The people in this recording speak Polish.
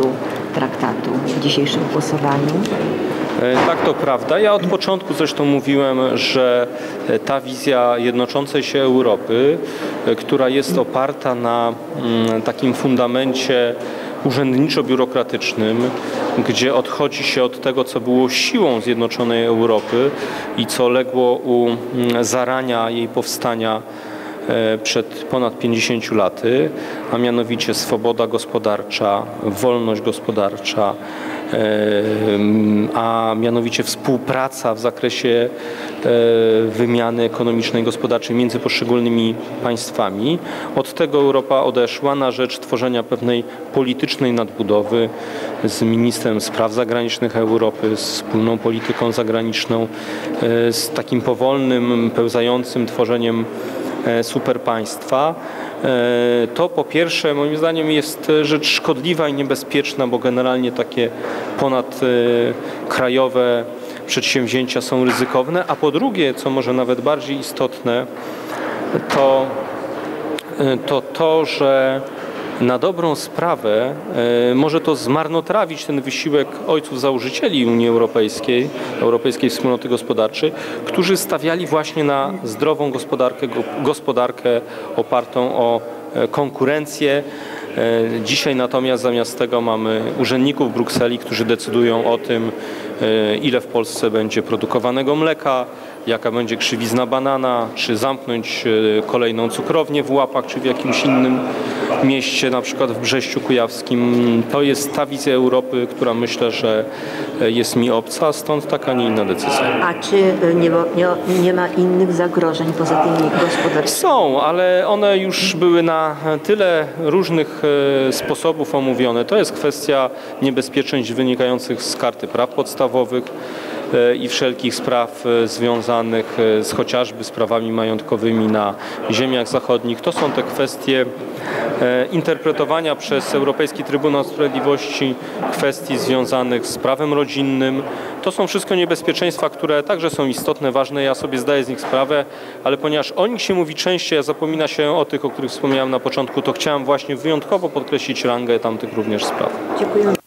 poparciu traktatu w dzisiejszym głosowaniu? E, Tak, to prawda. Ja od początku zresztą mówiłem, że e, ta wizja jednoczącej się Europy, e, która jest oparta na mm, takim fundamencie urzędniczo-biurokratycznym, gdzie odchodzi się od tego, co było siłą zjednoczonej Europy i co legło u mm, zarania jej powstania przed ponad 50 laty, a mianowicie swoboda gospodarcza, wolność gospodarcza, e, a mianowicie współpraca w zakresie e, wymiany ekonomicznej i gospodarczej między poszczególnymi państwami. Od tego Europa odeszła na rzecz tworzenia pewnej politycznej nadbudowy z ministrem spraw zagranicznych Europy, z wspólną polityką zagraniczną, e, z takim powolnym, pełzającym tworzeniem e, superpaństwa. E, To po pierwsze moim zdaniem jest rzecz szkodliwa i niebezpieczna, bo generalnie takie ponadkrajowe przedsięwzięcia są ryzykowne, a po drugie, co może nawet bardziej istotne, to to, to że na dobrą sprawę e, może to zmarnotrawić ten wysiłek ojców założycieli Unii Europejskiej, Europejskiej Wspólnoty Gospodarczej, którzy stawiali właśnie na zdrową gospodarkę, go- gospodarkę opartą o e, konkurencję. E, Dzisiaj natomiast zamiast tego mamy urzędników Brukseli, którzy decydują o tym, ile w Polsce będzie produkowanego mleka, jaka będzie krzywizna banana, czy zamknąć kolejną cukrownię w Łapach, czy w jakimś innym mieście, na przykład w Brześciu Kujawskim. To jest ta wizja Europy, która myślę, że e, jest mi obca, stąd taka, nie inna decyzja. A czy y, nie, nie, nie ma innych zagrożeń poza tymi gospodarczymi? Są, ale one już były na tyle różnych e, sposobów omówione. To jest kwestia niebezpieczeństw wynikających z karty praw podstawowych e, i wszelkich spraw e, związanych e, z chociażby sprawami majątkowymi na ziemiach zachodnich. To są te kwestie e, interpretowania przez Europejski Trybunał Sprawiedliwości kwestii związanych z prawem rodzinnym. To są wszystko niebezpieczeństwa, które także są istotne, ważne. Ja sobie zdaję z nich sprawę, ale ponieważ o nich się mówi częściej, a zapomina się o tych, o których wspomniałem na początku, to chciałem właśnie wyjątkowo podkreślić rangę tamtych również spraw. Dziękuję.